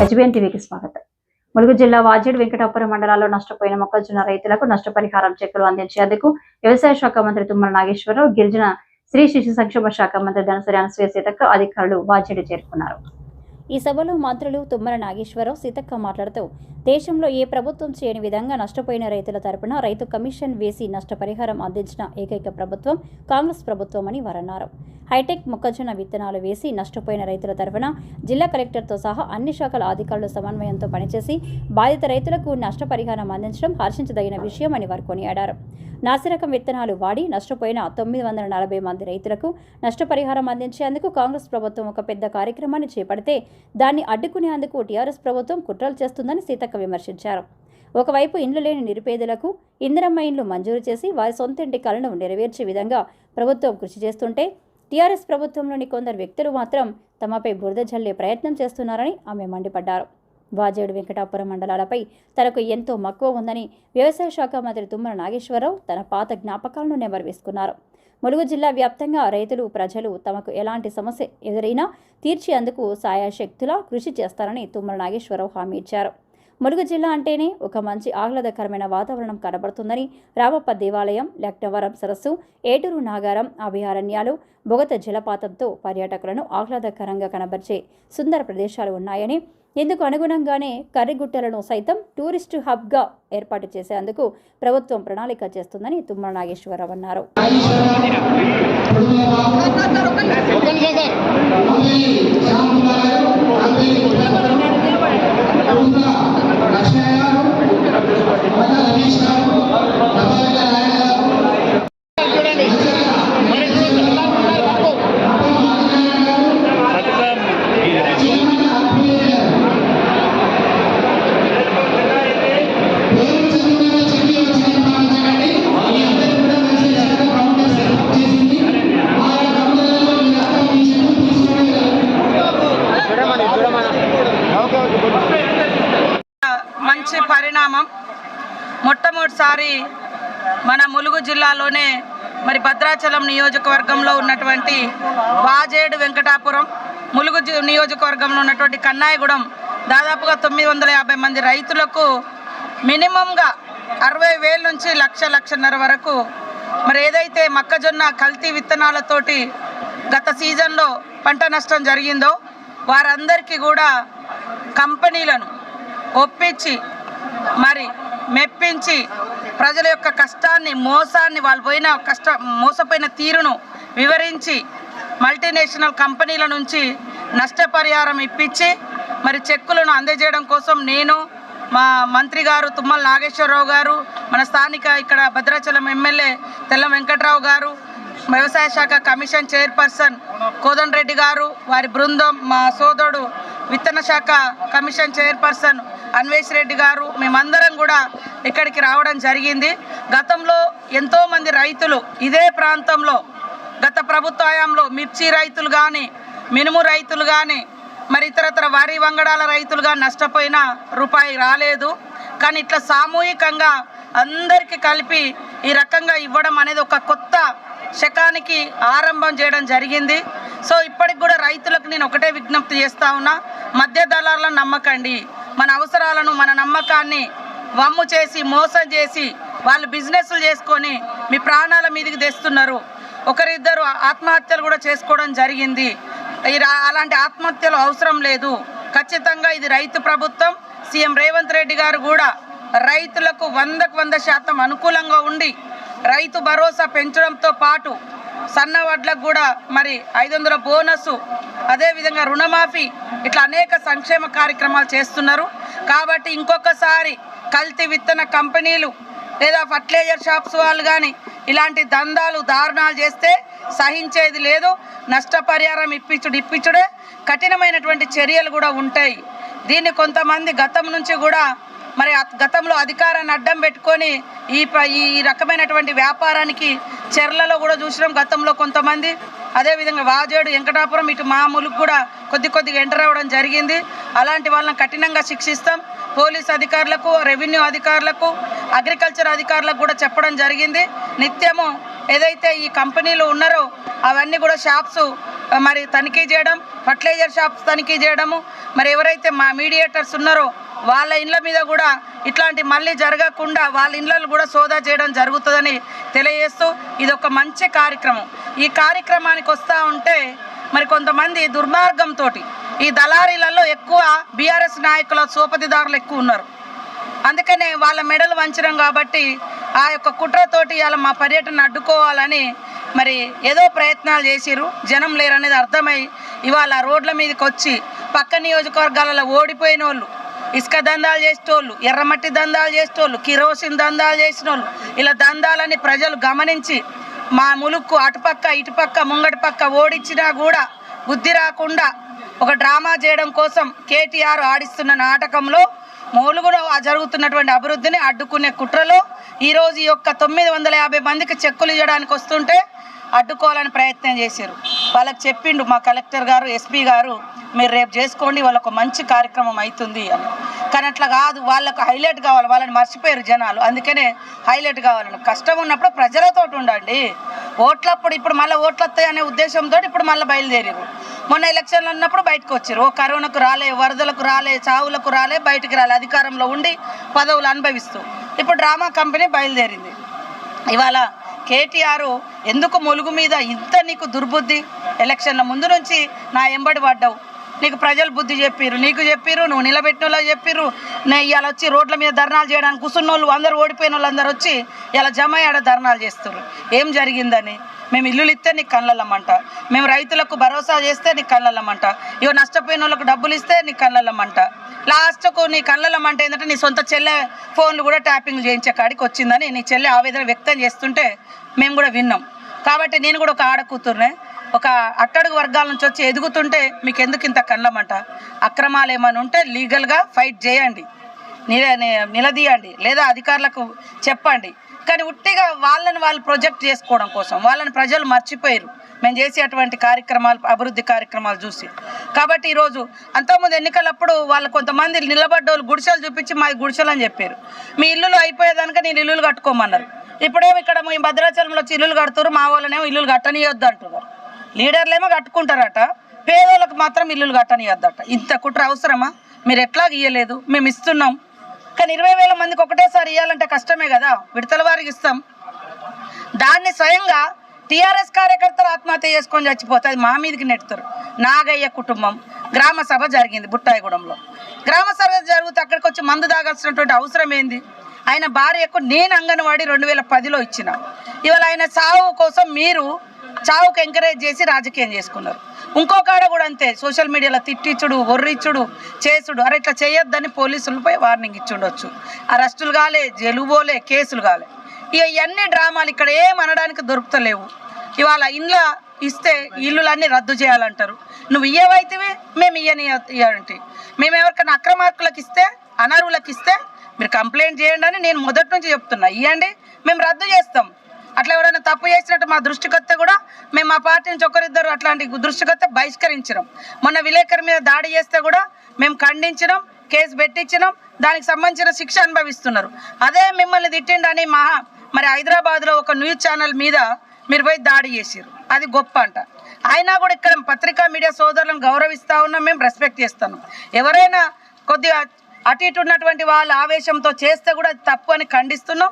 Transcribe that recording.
HBN టీవీకి స్వాగతం. ములుగు జిల్లా వాజేడు వెంకటాపురం మండలాల్లో నష్టపోయిన మొక్కజొన్న రైతులకు నష్టపరిహారం చెక్కులు అందించేందుకు వ్యవసాయ శాఖ మంత్రి తుమ్మల నాగేశ్వరరావు గిరిజన శ్రీ శిశు సంక్షేమ శాఖ మంత్రి ధనసరి అనసూయ సీతక్క అధికారులు వాజేడు చేరుకున్నారు. ఈ సభలో మంత్రులు తుమ్మల నాగేశ్వరరావు సీతక్క మాట్లాడుతూ దేశంలో ఏ ప్రభుత్వం చేయని విధంగా నష్టపోయిన రైతుల తరపున రైతు కమిషన్ వేసి నష్టపరిహారం అందించిన ఏకైక ప్రభుత్వం కాంగ్రెస్ ప్రభుత్వం అని వారన్నారు. హైటెక్ మొక్కజొన్న విత్తనాలు వేసి నష్టపోయిన రైతుల తరఫున జిల్లా కలెక్టర్తో సహా అన్ని శాఖల అధికారుల సమన్వయంతో పనిచేసి బాధిత రైతులకు నష్టపరిహారం అందించడం హర్షించదగిన విషయం అని వారు కొనియాడారు. నాసిరకం విత్తనాలు వాడి నష్టపోయిన తొమ్మిది వందల నలభై మంది రైతులకు నష్టపరిహారం అందించేందుకు కాంగ్రెస్ ప్రభుత్వం ఒక పెద్ద కార్యక్రమాన్ని చేపడితే దాన్ని అడ్డుకునేందుకు టీఆర్ఎస్ ప్రభుత్వం కుట్రలు చేస్తుందని సీత సీతక్క విమర్శించారు. ఒకవైపు ఇండ్లు లేని నిరుపేదలకు ఇందిరమ్మ ఇండ్లు మంజూరు చేసి వారి సొంత ఇంటి కలను నెరవేర్చే విధంగా ప్రభుత్వం కృషి చేస్తుంటే టీఆర్ఎస్ ప్రభుత్వంలోని కొందరు వ్యక్తులు మాత్రం తమపై బురద జల్లే ప్రయత్నం చేస్తున్నారని ఆమె మండిపడ్డారు. వాజేడు వెంకటాపురం మండలాలపై తనకు ఎంతో మక్కువ ఉందని వ్యవసాయ శాఖ మంత్రి తుమ్మల నాగేశ్వరరావు తన పాత జ్ఞాపకాలను నెమరవేసుకున్నారు ములుగు జిల్లా వ్యాప్తంగా రైతులు ప్రజలు తమకు ఎలాంటి సమస్య ఎదురైనా తీర్చేందుకు సాయాశక్తులా కృషి చేస్తారని తుమ్మల నాగేశ్వరరావు హామీ ఇచ్చారు. ములుగు జిల్లా అంటేనే ఒక మంచి ఆహ్లాదకరమైన వాతావరణం కనబడుతుందని రామప్ప దేవాలయం లక్నవరం సరస్సు ఏటూరు నాగారం అభయారణ్యాలు బొగత జలపాతంతో పర్యాటకులను ఆహ్లాదకరంగా కనబరిచే సుందర ప్రదేశాలు ఉన్నాయని ఇందుకు అనుగుణంగానే కర్రిగుట్టలను సైతం టూరిస్టు హబ్గా ఏర్పాటు చేసేందుకు ప్రభుత్వం ప్రణాళిక చేస్తుందని తుమ్మల నాగేశ్వరరావు అన్నారు. మంచి మొట్టమొదటిసారి మన ములుగు జిల్లాలోనే మరి భద్రాచలం నియోజకవర్గంలో ఉన్నటువంటి వాజేడు వెంకటాపురం ములుగు జి- నియోజకవర్గంలో ఉన్నటువంటి కన్నాయగూడెం దాదాపుగా తొమ్మిది వందల యాభై మంది రైతులకు మినిమంగా అరవై వేల నుంచి లక్ష లక్షన్నర వరకు మరి ఏదైతే మొక్కజొన్న కల్తీ విత్తనాలతోటి గత సీజన్లో పంట నష్టం జరిగిందో వారందరికీ కూడా కంపెనీలను ఒప్పించి మరి మెప్పించి ప్రజల యొక్క కష్టాన్ని మోసాన్ని వాళ్ళు పోయిన కష్ట మోసపోయిన తీరును వివరించి మల్టీనేషనల్ కంపెనీల నుంచి నష్టపరిహారం ఇప్పించి మరి చెక్కులను అందజేయడం కోసం నేను మా మంత్రి గారు తుమ్మల నాగేశ్వరరావు గారు మన స్థానిక ఇక్కడ భద్రాచలం ఎమ్మెల్యే తెల్ల వెంకట్రావు గారు వ్యవసాయ శాఖ కమిషన్ చైర్పర్సన్ కోదండ రెడ్డి గారు వారి బృందం మా సోదరుడు విత్తన శాఖ కమిషన్ చైర్పర్సన్ అన్వేష్ రెడ్డి గారు మేమందరం కూడా ఇక్కడికి రావడం జరిగింది. గతంలో ఎంతోమంది రైతులు ఇదే ప్రాంతంలో గత ప్రభుత్వ హయాంలో మిర్చి రైతులు కానీ మినుము రైతులు కానీ మరి ఇతరతర వరి వంగడాల రైతులుగా నష్టపోయిన రూపాయి రాలేదు. కానీ ఇట్లా సామూహికంగా అందరికీ కలిపి ఈ రకంగా ఇవ్వడం అనేది ఒక కొత్త శకానికి ఆరంభం చేయడం జరిగింది. సో ఇప్పటికి కూడా రైతులకు నేను ఒకటే విజ్ఞప్తి చేస్తా ఉన్నా మధ్య దళాలను నమ్మకండి. మన అవసరాలను మన నమ్మకాన్ని వమ్ము చేసి మోసం చేసి వాళ్ళు బిజినెస్లు చేసుకొని మీ ప్రాణాల మీదకి తెస్తున్నారు. ఒకరిద్దరు ఆత్మహత్యలు కూడా చేసుకోవడం జరిగింది. అలాంటి ఆత్మహత్యలు అవసరం లేదు. ఖచ్చితంగా ఇది రైతు ప్రభుత్వం సీఎం రేవంత్ రెడ్డి గారు కూడా రైతులకు వందకు వంద శాతం అనుకూలంగా ఉండి రైతు భరోసా పెంచడంతో పాటు సన్న వడ్లకు కూడా మరి ఐదు వందల బోనస్ అదేవిధంగా రుణమాఫీ ఇట్లా అనేక సంక్షేమ కార్యక్రమాలు చేస్తున్నారు. కాబట్టి ఇంకొకసారి కల్తీ విత్తన కంపెనీలు లేదా ఫర్టిలైజర్ షాప్స్ వాళ్ళు కానీ ఇలాంటి దందాలు దారుణాలు చేస్తే సహించేది లేదు. నష్టపరిహారం ఇప్పించుడు ఇప్పించుడే కఠినమైనటువంటి చర్యలు కూడా ఉంటాయి. దీన్ని కొంతమంది గతం నుంచి కూడా మరి గతంలో అధికారాన్ని అడ్డం పెట్టుకొని ఈ ప- ఈ రకమైనటువంటి వ్యాపారానికి చెర్లలో కూడా చూసినాం గతంలో కొంతమంది. అదేవిధంగా వాజేడు వెంకటాపురం ఇటు మామూలుకు కూడా కొద్ది కొద్దిగా ఎంటర్ అవ్వడం జరిగింది. అలాంటి వాళ్ళని కఠినంగా శిక్షిస్తాం. పోలీస్ అధికారులకు రెవెన్యూ అధికారులకు అగ్రికల్చర్ అధికారులకు కూడా చెప్పడం జరిగింది. నిత్యము ఏదైతే ఈ కంపెనీలు ఉన్నారో అవన్నీ కూడా షాప్స్ మరి తనిఖీ చేయడం ఫర్టిలైజర్ షాప్స్ తనిఖీ చేయడము. మరి ఎవరైతే మా మీడియేటర్స్ ఉన్నారో వాళ్ళ ఇండ్ల మీద కూడా ఇట్లాంటి మళ్ళీ జరగకుండా వాళ్ళ ఇండ్లలో కూడా సోదా చేయడం జరుగుతుందని తెలియజేస్తూ ఇది ఒక మంచి కార్యక్రమం. ఈ కార్యక్రమానికి వస్తూ ఉంటే మరి కొంతమంది దుర్మార్గంతో ఈ దళారీలలో ఎక్కువ బీఆర్ఎస్ నాయకుల సోపతిదారులు ఎక్కువ ఉన్నారు. అందుకనే వాళ్ళ మెడలు వంచడం కాబట్టి ఆ యొక్క కుట్రతోటి వాళ్ళ మా పర్యటన అడ్డుకోవాలని మరి ఏదో ప్రయత్నాలు చేసిరు జనం లేరనేది అర్థమై ఇవాళ రోడ్ల మీదకి వచ్చి పక్క నియోజకవర్గాలలో ఓడిపోయిన వాళ్ళు ఇసుక దందాలు చేసేటోళ్ళు ఎర్రమట్టి దందాలు చేసేటోళ్ళు కిరోసిన్ దందాలు చేసిన వాళ్ళు ఇలా దందాలని ప్రజలు గమనించి మా ములుక్కు అటుపక్క ఇటుపక్క ముంగటి పక్క ఓడించినా కూడా బుద్ధి రాకుండా ఒక డ్రామా చేయడం కోసం కేటీఆర్ ఆడిస్తున్న నాటకంలో మూలుగులో జరుగుతున్నటువంటి అభివృద్ధిని అడ్డుకునే కుట్రలో ఈరోజు ఈ యొక్క తొమ్మిది వందల యాభై మందికి చెక్కులు ఇవ్వడానికి వస్తుంటే అడ్డుకోవాలని ప్రయత్నం చేశారు. వాళ్ళకి చెప్పిండు మా కలెక్టర్ గారు ఎస్పీ గారు మీరు రేపు చేసుకోండి వాళ్ళకు మంచి కార్యక్రమం అవుతుంది అని. కానీ అట్లా కాదు వాళ్ళకు హైలైట్ కావాలి వాళ్ళని మర్చిపోయారు జనాలు. అందుకనే హైలైట్ కావాలని. కష్టం ఉన్నప్పుడు ప్రజలతో ఉండండి. ఓట్లప్పుడు ఇప్పుడు మళ్ళీ ఓట్లు వస్తాయనే ఉద్దేశంతో ఇప్పుడు మళ్ళీ బయలుదేరారు. మొన్న ఎలక్షన్లు ఉన్నప్పుడు బయటకు వచ్చారు. ఓ కరోనాకు రాలే వరదలకు రాలే చావులకు రాలే బయటకు రాలే అధికారంలో ఉండి పదవులు అనుభవిస్తూ. ఇప్పుడు డ్రామా కంపెనీ బయలుదేరింది. ఇవాళ కేటీఆర్ ఎందుకు ములుగు మీద ఇంత నీకు దుర్బుద్ధి? ఎలక్షన్ల ముందు నుంచి నా ఎంబడి పడ్డావు. నీకు ప్రజలు బుద్ధి చెప్పిర్రు నీకు చెప్పిర్రు నువ్వు నిలబెట్టిన వాళ్ళు చెప్పిర్రు. నేను ఇవాళ వచ్చి రోడ్ల మీద ధర్నాలు చేయడానికి కూర్చున్న వాళ్ళు అందరూ ఓడిపోయిన వాళ్ళు అందరూ వచ్చి ఇలా జమ అయ్యాడ ధర్నాలు చేస్తున్నారు ఏం జరిగిందని? మేము ఇల్లులు ఇస్తే నీకు కళ్ళల్లమ్మంట మేము రైతులకు భరోసా చేస్తే నీకు కళ్ళల్లమ్మంట ఇవి నష్టపోయిన వాళ్ళకు డబ్బులు ఇస్తే నీకు కళ్ళల్లమ్మంట లాస్ట్కు నీ కళ్ళల్లమ్మంట ఏంటంటే నీ సొంత చెల్లె ఫోన్లు కూడా ట్యాపింగ్ చేయించే కాడికి వచ్చిందని నీ చెల్లె ఆవేదన వ్యక్తం చేస్తుంటే మేము కూడా విన్నాం. కాబట్టి నేను కూడా ఒక ఆడ కూతురునే ఒక అట్టడుగు వర్గాల నుంచి వచ్చి ఎదుగుతుంటే మీకు ఎందుకు ఇంత కళ్ళమంట? అక్రమాలు ఏమైనా ఉంటే లీగల్గా ఫైట్ చేయండి. నిల నిలదీయండి. లేదా అధికారులకు చెప్పండి. కానీ ఉట్టిగా వాళ్ళని వాళ్ళు ప్రొజెక్ట్ చేసుకోవడం కోసం వాళ్ళని ప్రజలు మర్చిపోయారు మేము చేసేటువంటి కార్యక్రమాలు అభివృద్ధి కార్యక్రమాలు చూసి. కాబట్టి ఈరోజు అంతకుముందు ఎన్నికలప్పుడు వాళ్ళు కొంతమంది నిలబడ్డోళ్ళు గుడిసెలు చూపించి మా గుడిసెలు అని చెప్పారు మీ ఇల్లులు అయిపోయేదానిక నేను ఇల్లులు కట్టుకోమన్నారు. ఇప్పుడేమి ఇక్కడ మేము భద్రాచలంలో వచ్చి ఇల్లులు కడుతున్నారు మా వాళ్ళనేమో ఇల్లులు కట్టనియొద్దు అంటున్నారు. లీడర్లేమో కట్టుకుంటారట పేదోళ్ళకి మాత్రం ఇల్లులు కట్టనియొద్దట. ఇంత కుట్ర అవసరమా? మీరు ఎట్లా ఇయ్యలేదు? మేము ఇస్తున్నాం. కానీ ఇరవై వేల మందికి ఒకటేసారి ఇవ్వాలంటే కష్టమే కదా? విడతల వారికి ఇస్తాం. దాన్ని స్వయంగా టీఆర్ఎస్ కార్యకర్తలు ఆత్మహత్య చేసుకొని చచ్చిపోతే అది మా మీదకి నెడతారు నాగయ్య కుటుంబం గ్రామ సభ జరిగింది బుట్టాయిగూడెంలో. గ్రామ సభ జరిగితే అక్కడికి వచ్చి మందు తాగాల్సినటువంటి అవసరం ఏంది? ఆయన భార్యకు నేను అంగన్వాడీ రెండు వేల పదిలో ఇచ్చిన. ఇవాళ ఆయన సావు కోసం మీరు చావుకు ఎంకరేజ్ చేసి రాజకీయం చేసుకున్నారు. ఇంకో కాడ కూడా అంతే సోషల్ మీడియాలో తిట్టిచ్చుడు ఒర్రిచ్చుడు చేసుడు. అరే ఇట్లా చేయొద్దని పోలీసులపై వార్నింగ్ ఇచ్చుండొచ్చు. అరెస్టులు కాలే జైలు పోలే కేసులు కాలే. ఇక ఇవన్నీ డ్రామాలు ఇక్కడ ఏం అనడానికి దొరుకుతలేవు. ఇవాళ ఇండ్ల ఇస్తే ఇల్లులన్నీ రద్దు చేయాలంటారు. నువ్వు ఇయ్యవైతివి మేము ఇయ్యని ఇయ్యంటి మేము ఎవరికైనా అక్రమార్కులకు ఇస్తే అనర్హులకు ఇస్తే మీరు కంప్లైంట్ చేయండి అని నేను మొదటి నుంచి చెప్తున్నా. ఇవ్వండి మేము రద్దు చేస్తాం. అట్లా ఎవరైనా తప్పు చేసినట్టు మా దృష్టికి కూడా మేము మా పార్టీ నుంచి ఒకరిద్దరు అట్లాంటి దృష్టికి బహిష్కరించడం మొన్న విలేకరి మీద దాడి చేస్తే కూడా మేము ఖండించడం కేసు పెట్టించడం దానికి సంబంధించిన శిక్ష అనుభవిస్తున్నారు. అదే మిమ్మల్ని తిట్టిండని మహా మరి హైదరాబాద్లో ఒక న్యూస్ ఛానల్ మీద మీరు పోయి దాడి చేసారు అది గొప్ప అంట. అయినా కూడా ఇక్కడ పత్రికా మీడియా సోదరులను గౌరవిస్తూ ఉన్నాం మేము రెస్పెక్ట్ చేస్తున్నాం ఎవరైనా కొద్దిగా అటు ఇటు ఉన్నటువంటి వాళ్ళ ఆవేశంతో చేస్తే కూడా అది తప్పు అని ఖండిస్తున్నాం.